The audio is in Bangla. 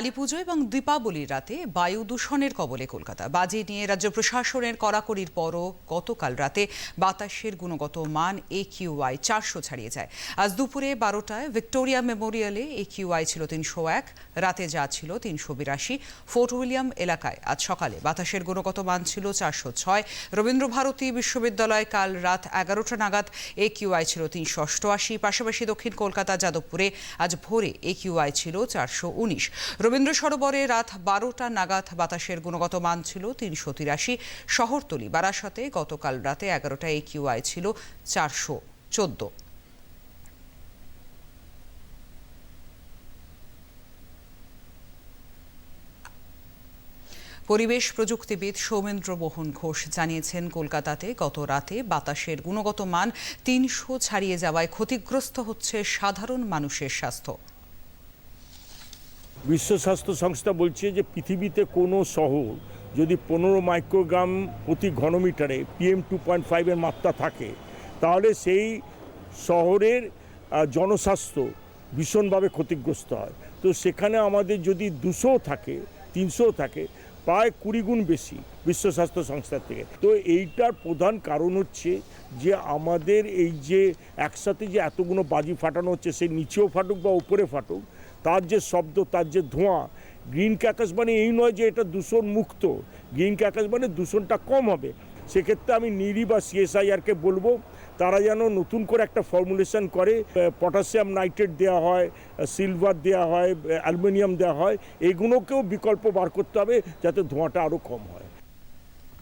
কালী পুজো এবং দীপাবলির রাতে বায়ু দূষণের কবলে কলকাতা। বাজি নিয়ে রাজ্য প্রশাসনের কড়াকড়ির পরও গতকাল রাতে বাতাসের গুণগত মান এ কিউআই চারশো ছাড়িয়ে যায়। আজ দুপুরে বারোটায় ভিক্টোরিয়া মেমোরিয়ালে এ কিউআই ছিল তিনশো এক, রাতে যা ছিল তিনশো বিরাশি। ফোর্ট উইলিয়াম এলাকায় আজ সকালে বাতাসের গুণগত মান ছিল চারশো ছয়। রবীন্দ্র ভারতী বিশ্ববিদ্যালয় কাল রাত এগারোটা নাগাদ এ কিউআই ছিল তিনশো অষ্টআশি। পাশাপাশি দক্ষিণ কলকাতা যাদবপুরে আজ ভোরে এ কিউআই ছিল চারশো উনিশ। রবীন্দ্র সরোবরে রাত বারোটা নাগাদ বাতাসের গুণগত মান ছিল তিনশো তিরাশি। শহরতলি বারাসতে গতকাল রাতে এগারোটা এ কিউআই ছিল চারশো চোদ্দ। পরিবেশ প্রযুক্তিবিদ সৌমেন্দ্র মোহন ঘোষ জানিয়েছেন, কলকাতাতে গত রাতে বাতাসের গুণগত মান তিনশো ছাড়িয়ে যাওয়ায় ক্ষতিগ্রস্ত হচ্ছে সাধারণ মানুষের স্বাস্থ্য। বিশ্ব স্বাস্থ্য সংস্থা বলছে যে পৃথিবীতে কোনো শহর যদি পনেরো মাইক্রোগ্রাম প্রতি ঘনমিটারে পিএম টু পয়েন্ট ফাইভের মাত্রা থাকে, তাহলে সেই শহরের জনস্বাস্থ্য ভীষণভাবে ক্ষতিগ্রস্ত হয়। তো সেখানে আমাদের যদি দুশো থাকে, তিনশো থাকে, প্রায় কুড়ি গুণ বেশি বিশ্ব স্বাস্থ্য সংস্থার থেকে। তো এইটার প্রধান কারণ হচ্ছে যে আমাদের এই যে একসাথে যে এতগুলো বাজি ফাটানো হচ্ছে, সে নিচেও ফাটুক বা উপরে ফাটুক তার যে শব্দ, তার যে ধোঁয়া গ্রিন ক্যাকাস মানে এই নয় যে এটা দূষণ মুক্ত। গ্রিন ক্যাকাস মানে দূষণটা কম হবে। সেক্ষেত্রে আমি নিরি বা সিএসআইআরকে বলব, তারা যেন নতুন করে একটা ফর্মুলেশন করে পটাশিয়াম নাইট্রেট দেওয়া হয় সিলভার দেওয়া হয় অ্যালুমিনিয়াম দেওয়া হয়, এগুলোকেও বিকল্প বার করতে হবে যাতে ধোঁয়াটা আরও কম হয়।